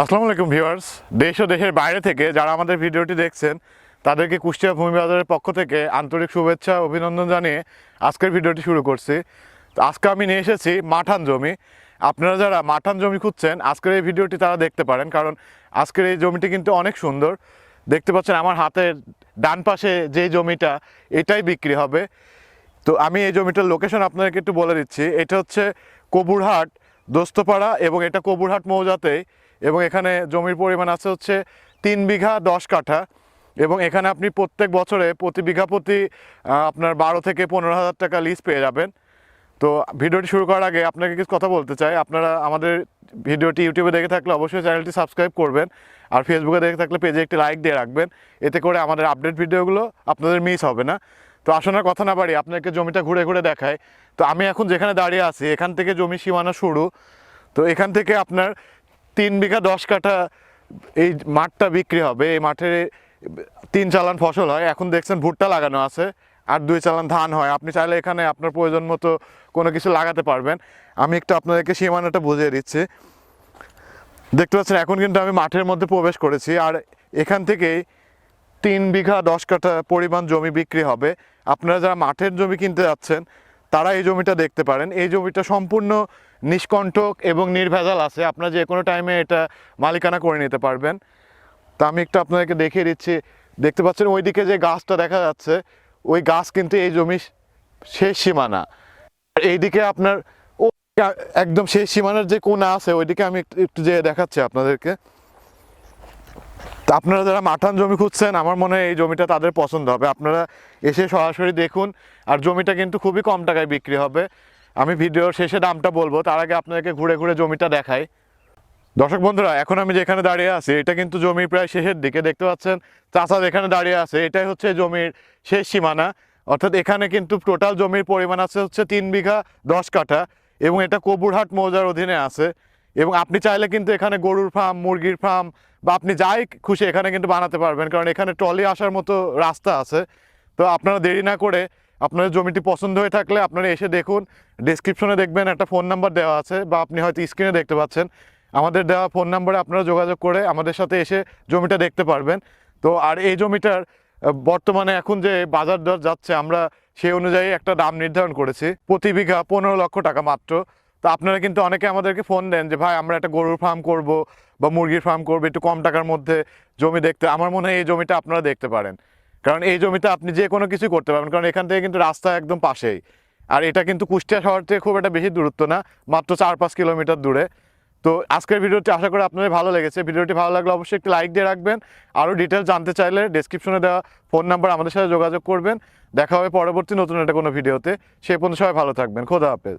আসসালামু আলাইকুম ভিউয়ার্স। দেশ ও দেশের বাইরে থেকে যারা আমাদের ভিডিওটি দেখছেন, তাদেরকে কুষ্টিয়া ভূমি বাজারের পক্ষ থেকে আন্তরিক শুভেচ্ছা, অভিনন্দন জানিয়ে আজকের ভিডিওটি শুরু করছি। তো আজকে আমি নিয়ে এসেছি মাঠান জমি। আপনারা যারা মাঠান জমি খুঁজছেন, আজকের এই ভিডিওটি তারা দেখতে পারেন, কারণ আজকের এই জমিটি কিন্তু অনেক সুন্দর। দেখতে পাচ্ছেন আমার হাতের ডান পাশে যে জমিটা, এটাই বিক্রি হবে। তো আমি এই জমিটার লোকেশন আপনাদেরকে একটু বলে দিচ্ছি। এটা হচ্ছে কবুরহাট, দোস্তপাড়া, এবং এটা কবুরহাট মৌজাতেই এবং এখানে জমির পরিমাণ আছে হচ্ছে তিন বিঘা দশ কাঠা। এবং এখানে আপনি প্রত্যেক বছরে প্রতি বিঘা প্রতি আপনার বারো থেকে পনেরো হাজার টাকা লিজ পেয়ে যাবেন। তো ভিডিওটি শুরু করার আগে আপনাকে কিছু কথা বলতে চাই। আপনারা আমাদের ভিডিওটি ইউটিউবে দেখে থাকলে অবশ্যই চ্যানেলটি সাবস্ক্রাইব করবেন আর ফেসবুকে দেখে থাকলে পেজে একটি লাইক দিয়ে রাখবেন। এতে করে আমাদের আপডেট ভিডিওগুলো আপনাদের মিস হবে না। তো আসনের কথা না বাড়ি, আপনাকে জমিটা ঘুরে ঘুরে দেখায় তো আমি এখন যেখানে দাঁড়িয়ে আছি, এখান থেকে জমি সীমানা শুরু। তো এখান থেকে আপনার তিন বিঘা দশ কাঠা এই মাঠটা বিক্রি হবে। এই মাঠে তিন চালান ফসল হয়। এখন দেখছেন ভুট্টা লাগানো আছে আর দুই চালান ধান হয়। আপনি চাইলে এখানে আপনার প্রয়োজন মতো কোনো কিছু লাগাতে পারবেন। আমি একটু আপনাদেরকে সীমানাটা বুঝিয়ে দিচ্ছি। দেখতে পাচ্ছেন, এখন কিন্তু আমি মাঠের মধ্যে প্রবেশ করেছি আর এখান থেকেই তিন বিঘা দশ কাঠা পরিমাণ জমি বিক্রি হবে। আপনারা যারা মাঠের জমি কিনতে যাচ্ছেন, তারা এই জমিটা দেখতে পারেন। এই জমিটা সম্পূর্ণ নিষ্কণ্টক এবং নির্ভেজাল আছে। আপনারা যে কোনো টাইমে এটা মালিকানা করে নিতে পারবেন। তা আমি একটু আপনাদেরকে দেখিয়ে দিচ্ছি। দেখতে পাচ্ছেন ওইদিকে যে গাছটা দেখা যাচ্ছে, ওই গাছ কিন্তু এই জমি শেষ সীমানা। আর এইদিকে আপনার ও একদম শেষ সীমানার যে কোনা আছে, ওইদিকে আমি একটু- একটু যে দেখাচ্ছি আপনাদেরকে। তা আপনারা যারা মাঠান জমি খুঁজছেন, আমার মনে হয় এই জমিটা তাদের পছন্দ হবে। আপনারা এসে সরাসরি দেখুন। আর জমিটা কিন্তু খুবই কম টাকায় বিক্রি হবে। আমি ভিডিওর শেষে দামটা বলব, তার আগে আপনাদেরকে ঘুরে ঘুরে জমিটা দেখাই। দর্শক বন্ধুরা, এখন আমি যেখানে দাঁড়িয়ে আছি, এটা কিন্তু জমির প্রায় শেষের দিকে, দেখতে পাচ্ছেন? চাষা যেখানে দাঁড়িয়ে আছে, এটাই হচ্ছে জমির শেষ সীমানা। অর্থাৎ এখানে কিন্তু টোটাল জমির পরিমাণ আছে হচ্ছে তিন বিঘা দশ কাঠা, এবং এটা কবুরহাট মৌজার অধীনে আছে। এবং আপনি চাইলে কিন্তু এখানে গরুর ফার্ম মুরগির ফার্ম বা আপনি যাই খুশি এখানে কিন্তু বানাতে পারবেন, কারণ এখানে ট্রলি আসার মতো রাস্তা আছে। তো আপনারা দেরি না করে আপনাদের জমিটি পছন্দ হয়ে থাকলে আপনারা এসে দেখুন। ডিসক্রিপশনে দেখবেন একটা ফোন নাম্বার দেওয়া আছে বা আপনি হয়তো স্ক্রিনে দেখতে পাচ্ছেন। আমাদের দেওয়া ফোন নাম্বারে আপনারা যোগাযোগ করে আমাদের সাথে এসে জমিটা দেখতে পারবেন। তো আর এই জমিটার বর্তমানে এখন যে বাজার দর যাচ্ছে, আমরা সেই অনুযায়ী একটা দাম নির্ধারণ করেছি। প্রতি বিঘা পনেরো লক্ষ টাকা মাত্র। তো আপনারা কিন্তু অনেকে আমাদেরকে ফোন দেন যে, ভাই, আমরা একটা গরুর ফার্ম করব বা মুরগির ফার্ম করব একটু কম টাকার মধ্যে জমি দেখতে। আমার মনে হয় এই জমিটা আপনারা দেখতে পারেন। কারণ এই জমিতে আপনি যে কোনো কিছু করতে পারবেন, কারণ এখান থেকে কিন্তু রাস্তা একদম পাশেই। আর এটা কিন্তু কুষ্টিয়া শহর থেকে খুব একটা বেশি দূরত্ব না, মাত্র চার পাঁচ কিলোমিটার দূরে। তো আজকের ভিডিওটি আশা করি আপনাদের ভালো লেগেছে। ভিডিওটি ভালো লাগলে অবশ্যই একটি লাইক দিয়ে রাখবেন। আরও ডিটেলস জানতে চাইলে ডেসক্রিপশনে দেওয়া ফোন নাম্বার আমাদের সাথে যোগাযোগ করবেন। দেখা হবে পরবর্তী নতুন একটা কোনো ভিডিওতে। সে পর্যন্ত সবাই ভালো থাকবেন। খোদা হাফেজ।